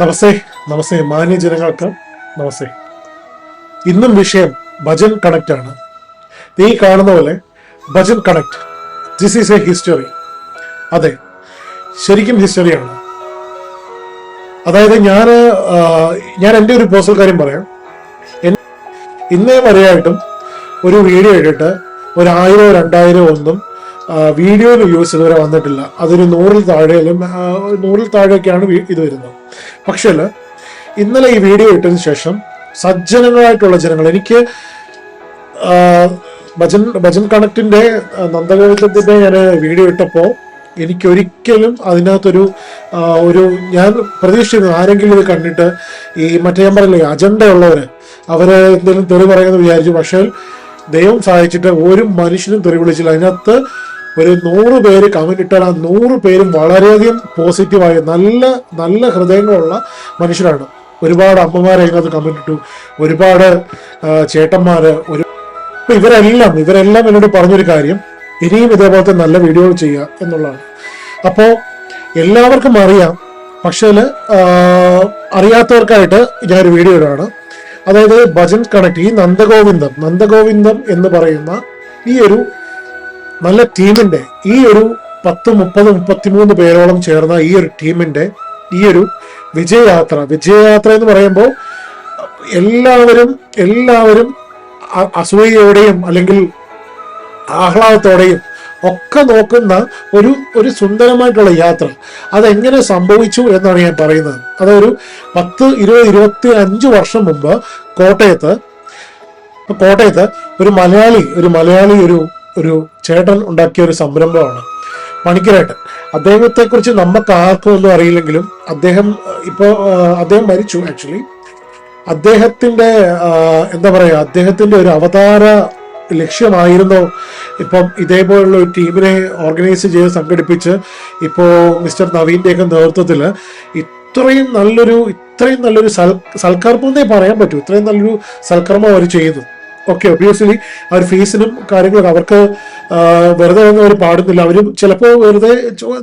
നമസ്തേ നമസ്തേ മാന്യ ജനങ്ങൾക്ക് നമസ്തേ. ഇന്നും വിഷയം ഭജൻ കണക്ട് ആണ്. നീ കാണുന്ന പോലെ bhajan connect this is a history അതെ ശരിക്കും ഹിസ്റ്ററിയാണ് അതായത് ഞാൻ ഞാൻ എന്റെ ഒരു പേഴ്സണൽ കാര്യം പറയാം. ഇന്നേ വരെയായിട്ടും ഒരു വീഡിയോ ഇട്ടിട്ട് ഒരു ആയിരോ രണ്ടായിരോ ഒന്നും വീഡിയോയിൽ വ്യൂസ് ഇതുവരെ വന്നിട്ടില്ല. അതൊരു നൂറിൽ താഴെയിലും നൂറിൽ താഴെയൊക്കെയാണ് ഇത് വരുന്നത്. പക്ഷേ ഇന്നലെ ഈ വീഡിയോ ഇട്ടതിന് ശേഷം സജ്ജനങ്ങളായിട്ടുള്ള ജനങ്ങൾ എനിക്ക് ഭജൻ ഭജൻ കണക്റ്റിന്റെ നന്ദഗോവിന്ദത്തിന്റെ ഞാൻ വീഡിയോ ഇട്ടപ്പോൾ എനിക്കൊരിക്കലും അതിനകത്തൊരു ഒരു ഞാൻ പ്രതീക്ഷിച്ചിരുന്നു ആരെങ്കിലും ഇത് കണ്ടിട്ട് ഈ മറ്റേ ഞാൻ പറയില്ലേ അജണ്ട ഉള്ളവര് അവർ എന്തെങ്കിലും തെറി പറയുമെന്ന് വിചാരിച്ചു പക്ഷേ ദൈവം സഹായിച്ചിട്ട് ഒരു മനുഷ്യനും തെറി വിളിച്ചില്ല. അതിനകത്ത് ഒരു നൂറ് പേര് കമന്റ് ഇട്ടാൽ ആ നൂറ് പേരും വളരെയധികം പോസിറ്റീവായ നല്ല നല്ല ഹൃദയങ്ങളുള്ള മനുഷ്യരാണ്. ഒരുപാട് അമ്മമാരെ അതിനകത്ത് കമന്റ് ഇട്ടു. ഒരുപാട് ചേട്ടന്മാർ ഒരു ഇവരെല്ലാം ഇവരെല്ലാം എന്നോട് പറഞ്ഞൊരു കാര്യം ഇനിയും ഇതേപോലത്തെ നല്ല വീഡിയോകൾ ചെയ്യുക എന്നുള്ളതാണ്. അപ്പോൾ എല്ലാവർക്കും അറിയാം പക്ഷേ അറിയാത്തവർക്കായിട്ട് ഞാനൊരു വീഡിയോ ഇടാണ്. അതായത് ഭജൻ കണക്ട് ഈ നന്ദഗോവിന്ദം നന്ദഗോവിന്ദം എന്ന് പറയുന്ന ഈ ഒരു നല്ല ടീമിന്റെ ഈ ഒരു പത്ത് മുപ്പത് മുപ്പത്തിമൂന്ന് പേരോളം ചേർന്ന ഈ ഒരു ടീമിന്റെ ഈ ഒരു വിജയയാത്ര. വിജയയാത്ര എന്ന് പറയുമ്പോൾ എല്ലാവരും എല്ലാവരും അസൂയയോടെയും അല്ലെങ്കിൽ ആഹ്ലാദത്തോടെയും ഒക്കെ നോക്കുന്ന ഒരു ഒരു സുന്ദരമായിട്ടുള്ള യാത്ര. അതെങ്ങനെ സംഭവിച്ചു എന്നാണ് ഞാൻ പറയുന്നത്. അതൊരു പത്ത് ഇരുപത് ഇരുപത്തി അഞ്ച് വർഷം മുമ്പ് കോട്ടയത്ത് കോട്ടയത്ത് ഒരു മലയാളി ഒരു മലയാളി ഒരു ഒരു ചേട്ടൻ ഉണ്ടാക്കിയ ഒരു സംരംഭമാണ്. മണിക്കരേട്ടൻ. അദ്ദേഹത്തെ കുറിച്ച് നമുക്ക് ആർക്കും ഒന്നും അറിയില്ലെങ്കിലും അദ്ദേഹം ഇപ്പോൾ അദ്ദേഹം മരിച്ചു ആക്ച്വലി അദ്ദേഹത്തിന്റെ എന്താ പറയാ അദ്ദേഹത്തിന്റെ ഒരു അവതാര ലക്ഷ്യമായിരുന്നു ഇപ്പം ഇതേപോലുള്ള ഒരു ടീമിനെ ഓർഗനൈസ് ചെയ്ത് സംഘടിപ്പിച്ച് ഇപ്പോ മിസ്റ്റർ നവീന്റെയൊക്കെ നേതൃത്വത്തിൽ ഇത്രയും നല്ലൊരു ഇത്രയും നല്ലൊരു സൽ സൽക്കർമ്മം എന്നേ പറയാൻ പറ്റൂ. ഇത്രയും നല്ലൊരു സൽക്കർമ്മം അവർ ചെയ്തു. ഓക്കെ ഒബിയസ്ലി അവർ ഫീസിനും കാര്യങ്ങളൊക്കെ അവർക്ക് വെറുതെ ഒന്നും അവർ പാടുന്നില്ല. അവർ ചിലപ്പോൾ വെറുതെ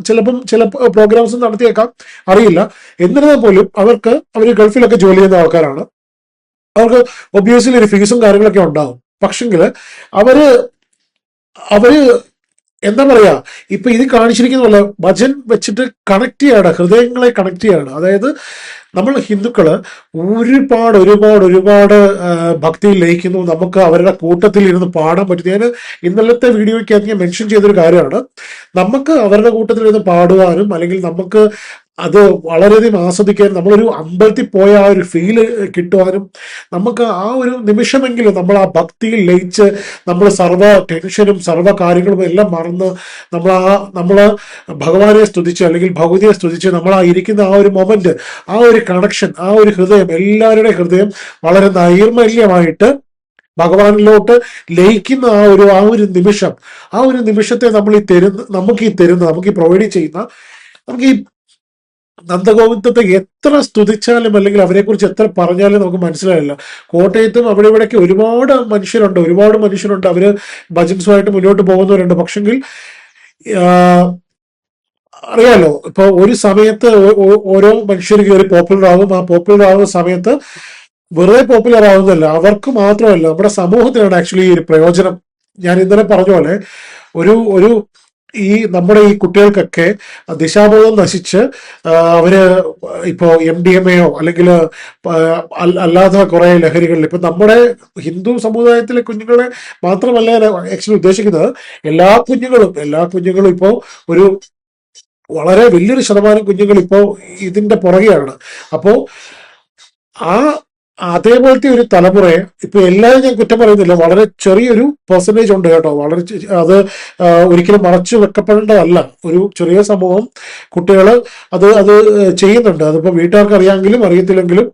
ചിലപ്പം ചില പ്രോഗ്രാംസ് നടത്തിയേക്കാം. അറിയില്ല. എന്നിരുന്നാൽ പോലും അവർക്ക് അവർ ഗൾഫിലൊക്കെ ജോലി ചെയ്യുന്ന ആൾക്കാരാണ്. അവർക്ക് ഒബിയസ്ലി ഒരു ഫീസും കാര്യങ്ങളൊക്കെ ഉണ്ടാവും. പക്ഷെങ്കിൽ അവർ അവർ എന്താ പറയാ ഇപ്പൊ ഇത് കാണിച്ചിരിക്കുന്ന പോലെ ഭജൻ വെച്ചിട്ട് കണക്ട് ചെയ്യാണ് ഹൃദയങ്ങളെ കണക്ട് ചെയ്യാണ്. അതായത് നമ്മൾ ഹിന്ദുക്കൾ ഒരുപാട് ഒരുപാട് ഒരുപാട് ഭക്തിയിൽ ലയിക്കുന്നു. നമുക്ക് അവരുടെ കൂട്ടത്തിൽ ഇരുന്ന് പാടാൻ പറ്റും. ഞാൻ ഇന്നലത്തെ വീഡിയോയ്ക്ക് ഞാൻ മെൻഷൻ ചെയ്തൊരു കാര്യമാണ്. നമുക്ക് അവരുടെ കൂട്ടത്തിൽ ഇരുന്ന് പാടുവാനും അല്ലെങ്കിൽ നമുക്ക് അത് വളരെയധികം ആസ്വദിക്കാനും നമ്മളൊരു അമ്പലത്തിൽ പോയ ആ ഒരു ഫീൽ കിട്ടുവാനും നമുക്ക് ആ ഒരു നിമിഷമെങ്കിലും നമ്മൾ ആ ഭക്തിയിൽ ലയിച്ച് നമ്മൾ സർവ ടെൻഷനും സർവ കാര്യങ്ങളും എല്ലാം മറന്ന് നമ്മൾ ആ നമ്മൾ ഭഗവാനെ സ്തുതിച്ച് അല്ലെങ്കിൽ ഭഗവതിയെ സ്തുതിച്ച് നമ്മൾ ആ ഇരിക്കുന്ന ആ ഒരു മൊമെന്റ് ആ ഒരു കണക്ഷൻ ആ ഒരു ഹൃദയം എല്ലാവരുടെ ഹൃദയം വളരെ നൈർമല്യമായിട്ട് ഭഗവാനിലോട്ട് ലയിക്കുന്ന ആ ഒരു ആ ഒരു നിമിഷം ആ ഒരു നിമിഷത്തെ നമ്മൾ ഈ തരുന്ന നമുക്ക് ഈ തരുന്ന നമുക്ക് ഈ പ്രൊവൈഡ് ചെയ്യുന്ന നമുക്ക് ഈ നന്ദഗോവിന്ദത്തെ എത്ര സ്തുതിച്ചാലും അല്ലെങ്കിൽ അവരെക്കുറിച്ച് എത്ര പറഞ്ഞാലും നമുക്ക് മനസ്സിലായില്ല. കോട്ടയത്തും അവിടെ ഇവിടെയൊക്കെ ഒരുപാട് മനുഷ്യരുണ്ട് ഒരുപാട് മനുഷ്യരുണ്ട്. അവർ ഭജൻസുമായിട്ട് മുന്നോട്ട് പോകുന്നവരുണ്ട്. പക്ഷെങ്കിൽ അറിയാലോ ഇപ്പൊ ഒരു സമയത്ത് ഓരോ മനുഷ്യർ കയറി പോപ്പുലർ ആകും ആ പോപ്പുലർ ആകുന്ന സമയത്ത് വെറുതെ പോപ്പുലർ ആകുന്നതല്ല അവർക്ക് മാത്രമല്ല നമ്മുടെ സമൂഹത്തിനാണ് ആക്ച്വലി ഈ ഒരു പ്രയോജനം. ഞാൻ ഇന്നലെ പറഞ്ഞ പോലെ ഒരു ഒരു ഈ നമ്മുടെ ഈ കുട്ടികൾക്കൊക്കെ ദിശാബോധം നശിച്ച് അവർ ഇപ്പോ എം ഡി എം എയോ അല്ലെങ്കിൽ അല്ലാത്ത കുറെ ലഹരികളിൽ ഇപ്പൊ നമ്മുടെ ഹിന്ദു സമുദായത്തിലെ കുഞ്ഞുങ്ങളെ മാത്രമല്ല ആക്ച്വലി ഉദ്ദേശിക്കുന്നത് എല്ലാ കുഞ്ഞുങ്ങളും എല്ലാ കുഞ്ഞുങ്ങളും ഇപ്പോ ഒരു വളരെ വലിയൊരു ശതമാനം കുഞ്ഞുങ്ങൾ ഇപ്പോ ഇതിന്റെ പുറകെയാണ്. അപ്പോ ആ അതേപോലത്തെ ഒരു തലമുറയെ ഇപ്പൊ എല്ലാവരും ഞാൻ കുറ്റം പറയുന്നില്ല. വളരെ ചെറിയൊരു പെർസെന്റേജ് ഉണ്ട് കേട്ടോ. വളരെ അത് ഒരിക്കലും മറച്ചു വെക്കപ്പെടേണ്ടതല്ല. ഒരു ചെറിയ സമൂഹം കുട്ടികൾ അത് അത് ചെയ്യുന്നുണ്ട്. അതിപ്പോ വീട്ടുകാർക്ക് അറിയാമെങ്കിലും അറിയത്തില്ലെങ്കിലും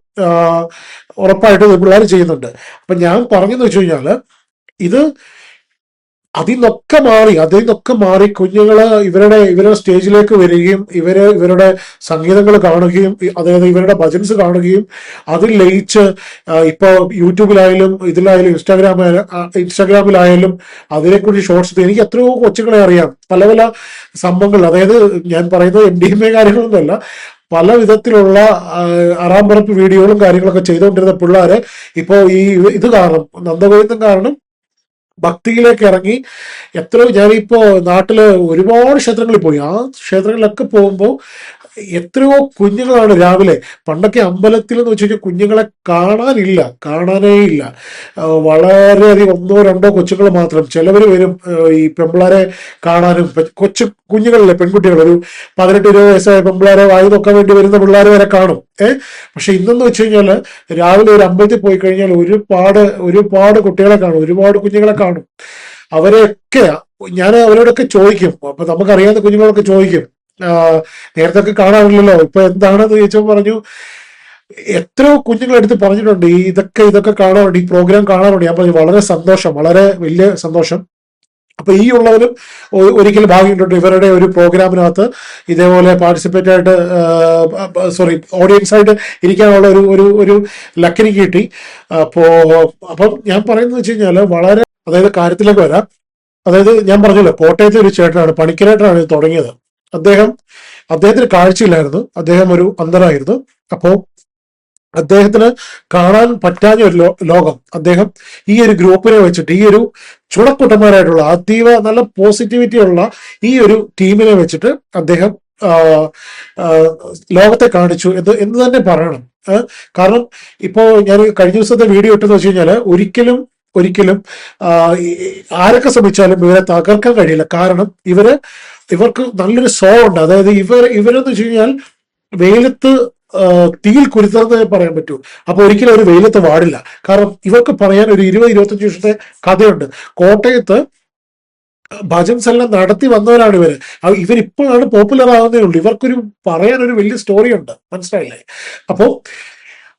ഉറപ്പായിട്ടും പിള്ളേർ ചെയ്യുന്നുണ്ട്. അപ്പൊ ഞാൻ പറഞ്ഞെന്ന് വെച്ച് കഴിഞ്ഞാൽ ഇത് അതിൽ നിന്നൊക്കെ മാറി അതിൽ നിന്നൊക്കെ മാറി കുഞ്ഞുങ്ങൾ ഇവരുടെ ഇവരുടെ സ്റ്റേജിലേക്ക് വരികയും ഇവർ ഇവരുടെ സംഗീതങ്ങൾ കാണുകയും അതായത് ഇവരുടെ ഭജൻസ് കാണുകയും അതിൽ ലയിച്ച് ഇപ്പോൾ ഇപ്പൊ യൂട്യൂബിലായാലും ഇതിലായാലും ഇൻസ്റ്റാഗ്രാം ഇൻസ്റ്റാഗ്രാമിലായാലും അതിനെക്കുറിച്ച് ഷോർട്സ് എനിക്ക് എത്രയോ കൊച്ചുങ്ങളെ അറിയാം. പല പല സംഭവങ്ങൾ അതായത് ഞാൻ പറയുന്നത് എം ഡി എം എ കാര്യങ്ങളൊന്നുമല്ല പല വിധത്തിലുള്ള അറാമ്പറപ്പ് വീഡിയോകളും കാര്യങ്ങളൊക്കെ ചെയ്തുകൊണ്ടിരുന്ന പിള്ളേര് ഇപ്പോൾ ഈ ഇത് കാരണം നന്ദഗോവിന്ദം കാരണം ഭക്തിയിലേക്ക് ഇറങ്ങി എത്രയോ ഞാനിപ്പോ നാട്ടിൽ ഒരുപാട് ക്ഷേത്രങ്ങളിൽ പോയി. ആ ക്ഷേത്രങ്ങളിലൊക്കെ പോകുമ്പോൾ എത്രയോ കുഞ്ഞുങ്ങളാണ് രാവിലെ. പണ്ടൊക്കെ അമ്പലത്തിൽ എന്ന് വെച്ച് കഴിഞ്ഞാൽ കുഞ്ഞുങ്ങളെ കാണാനില്ല കാണാനേ ഇല്ല. വളരെയധികം ഒന്നോ രണ്ടോ കൊച്ചുങ്ങൾ മാത്രം. ചിലവർ വരും ഈ പെമ്പിളാരെ കാണാനും. കൊച്ചു കുഞ്ഞുങ്ങളിലെ പെൺകുട്ടികൾ. ഒരു പതിനെട്ട് ഇരുപത് വയസ്സായ പെമ്പിളാരെ വായി നോക്കാൻ വേണ്ടി വരുന്ന പിള്ളേരെ വരെ കാണും. ഏഹ് പക്ഷെ ഇന്നെന്ന് വെച്ച് കഴിഞ്ഞാൽ രാവിലെ ഒരു അമ്പലത്തിൽ പോയി കഴിഞ്ഞാൽ ഒരുപാട് ഒരുപാട് കുട്ടികളെ കാണും ഒരുപാട് കുഞ്ഞുങ്ങളെ കാണും. അവരെയൊക്കെ ഞാൻ അവരോടൊക്കെ ചോദിക്കും. അപ്പൊ നമുക്കറിയാവുന്ന കുഞ്ഞുങ്ങളൊക്കെ ചോദിക്കും. നേരത്തെ ഒക്കെ കാണാറില്ലല്ലോ. ഇപ്പൊ എന്താണെന്ന് ചോദിച്ചപ്പോൾ പറഞ്ഞു എത്രയോ കുഞ്ഞുങ്ങളെടുത്ത് പറഞ്ഞിട്ടുണ്ട് ഈ ഇതൊക്കെ ഇതൊക്കെ കാണാറുണ്ട് ഈ പ്രോഗ്രാം കാണാറുണ്ട്. ഞാൻ പറഞ്ഞു വളരെ സന്തോഷം വളരെ വലിയ സന്തോഷം. അപ്പൊ ഈ ഉള്ളവരും ഒരിക്കൽ ഭാഗ്യമുണ്ട്. ഇവരുടെ ഒരു പ്രോഗ്രാമിനകത്ത് ഇതേപോലെ പാർട്ടിസിപ്പേറ്റ് ആയിട്ട് സോറി ഓഡിയൻസ് ആയിട്ട് ഇരിക്കാനുള്ള ഒരു ഒരു ഒരു ലക്കിന് കിട്ടി. അപ്പോ അപ്പം ഞാൻ പറയുന്നത് വെച്ച് കഴിഞ്ഞാൽ വളരെ അതായത് കാര്യത്തിലേക്ക് വരാം. അതായത് ഞാൻ പറഞ്ഞല്ലോ കോട്ടയത്തെ ഒരു ചേട്ടനാണ് പണിക്കരേട്ടനാണ് ഇത് തുടങ്ങിയത്. അദ്ദേഹം അദ്ദേഹത്തിന് കാഴ്ചയില്ലായിരുന്നു. അദ്ദേഹം ഒരു അന്ധനായിരുന്നു അപ്പോ അദ്ദേഹത്തിന് കാണാൻ പറ്റാഞ്ഞ ഒരു ലോകം. അദ്ദേഹം ഈ ഒരു ഗ്രൂപ്പിനെ വെച്ചിട്ട് ഈ ഒരു ചുണക്കുട്ടന്മാരായിട്ടുള്ള അതീവ നല്ല പോസിറ്റിവിറ്റി ഉള്ള ഈ ഒരു ടീമിനെ വെച്ചിട്ട് അദ്ദേഹം ലോകത്തെ കാണിച്ചു എന്ന് എന്ന് തന്നെ പറയണം. കാരണം ഇപ്പോ ഞാൻ കഴിഞ്ഞ ദിവസത്തെ വീഡിയോ ഇട്ടെന്ന് വെച്ച് കഴിഞ്ഞാൽ ഒരിക്കലും ഒരിക്കലും ആരൊക്കെ ശ്രമിച്ചാലും ഇവരെ തകർക്കാൻ കഴിയില്ല. കാരണം ഇവർ ഇവർക്ക് നല്ലൊരു സോ ഉണ്ട് അതായത് ഇവർ ഇവരെന്ന് വെച്ച് കഴിഞ്ഞാൽ വെയിലത്ത് തീയിൽ കുരുത്തറന്നേ പറയാൻ പറ്റൂ. അപ്പൊ ഒരിക്കലും ഒരു വെയിലത്ത് വാടില്ല. കാരണം ഇവർക്ക് പറയാൻ ഒരു ഇരുപത് ഇരുപത്തഞ്ച് വർഷത്തെ കഥയുണ്ട്. കോട്ടയത്ത് ഭജൻസ് എല്ലാം നടത്തി വന്നവരാണ് ഇവർ. ഇവരിപ്പോഴാണ് പോപ്പുലർ ആവുന്നേ ഉള്ളൂ. ഇവർക്കൊരു പറയാൻ ഒരു വലിയ സ്റ്റോറി ഉണ്ട് മനസ്സിലായില്ലേ? അപ്പോ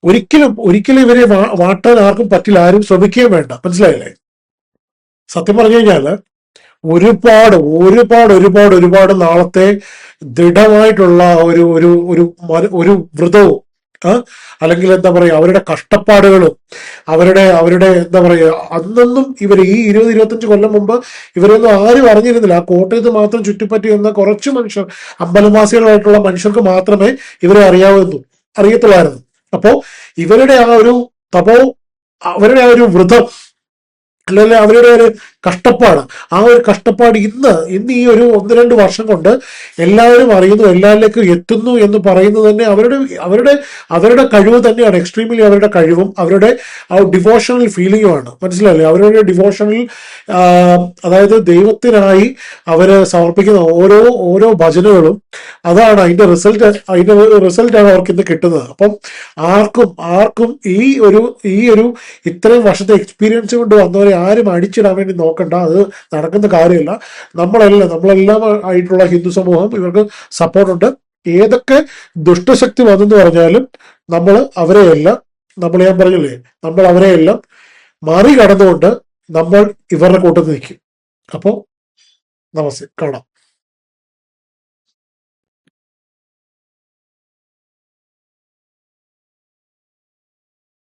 ഒരിക്കലും ഒരിക്കലും ഇവരെ വാട്ടാൻ ആർക്കും പറ്റില്ല. ആരും ശ്രമിക്കുകയും വേണ്ട. മനസ്സിലായില്ലേ? സത്യം പറഞ്ഞു കഴിഞ്ഞാൽ ഒരുപാട് ഒരുപാട് ഒരുപാട് ഒരുപാട് നാളത്തെ ദൃഢമായിട്ടുള്ള ഒരു ഒരു ഒരു ഒരു വ്രതവും അല്ലെങ്കിൽ എന്താ പറയാ അവരുടെ കഷ്ടപ്പാടുകളും അവരുടെ അവരുടെ എന്താ പറയാ അന്നൊന്നും ഇവർ ഈ ഇരുപത് ഇരുപത്തഞ്ച് കൊല്ലം മുമ്പ് ഇവരൊന്നും ആരും അറിഞ്ഞിരുന്നില്ല. ആ കോട്ടയത്ത് മാത്രം ചുറ്റിപ്പറ്റി വന്ന കുറച്ച് മനുഷ്യർ അമ്പലവാസികളായിട്ടുള്ള മനുഷ്യർക്ക് മാത്രമേ ഇവരെ അറിയാവുന്നു അറിയത്തുള്ളായിരുന്നു. അപ്പോ ഇവരുടെ ആ ഒരു തപോ അവരുടെ ആ ഒരു വ്രതം അല്ലെങ്കിൽ അവരുടെ ഒരു കഷ്ടപ്പാട്. ആ ഒരു കഷ്ടപ്പാട് ഇന്ന് ഇന്ന് ഈ ഒരു ഒന്ന് രണ്ട് വർഷം കൊണ്ട് എല്ലാവരും അറിയുന്നു എല്ലാവരിലേക്കും എത്തുന്നു എന്ന് പറയുന്നത് തന്നെ അവരുടെ അവരുടെ അവരുടെ കഴിവ് തന്നെയാണ്. എക്സ്ട്രീംലി അവരുടെ കഴിവും അവരുടെ ആ ഡിവോഷണൽ ഫീലിംഗുമാണ് മനസ്സിലായില്ലേ? അവരുടെ ഡിവോഷണൽ അതായത് ദൈവത്തിനായി അവർ സമർപ്പിക്കുന്ന ഓരോ ഓരോ ഭജനകളും അതാണ് അതിന്റെ റിസൾട്ട് അതിന്റെ റിസൾട്ടാണ് അവർക്ക് ഇന്ന് കിട്ടുന്നത്. അപ്പം ആർക്കും ആർക്കും ഈ ഒരു ഈ ഒരു ഇത്രയും വർഷത്തെ എക്സ്പീരിയൻസ് കൊണ്ട് വന്നവരെ ആരും അടിച്ചിടാൻ വേണ്ടി നോക്കണ്ട അത് നടക്കുന്ന കാര്യമില്ല. നമ്മളെല്ലാം നമ്മളെല്ലാം ആയിട്ടുള്ള ഹിന്ദു സമൂഹം ഇവർക്ക് സപ്പോർട്ടുണ്ട്. ഏതൊക്കെ ദുഷ്ടശക്തി വന്നെന്ന് പറഞ്ഞാലും നമ്മൾ അവരെയെല്ലാം. നമ്മൾ ഞാൻ പറഞ്ഞില്ലേ നമ്മൾ അവരെയെല്ലാം. മറികടന്നുകൊണ്ട് നമ്മൾ ഇവരുടെ കൂട്ടത്തിൽ നിൽക്കും. അപ്പോൾ നമസ്തേ കാണാം.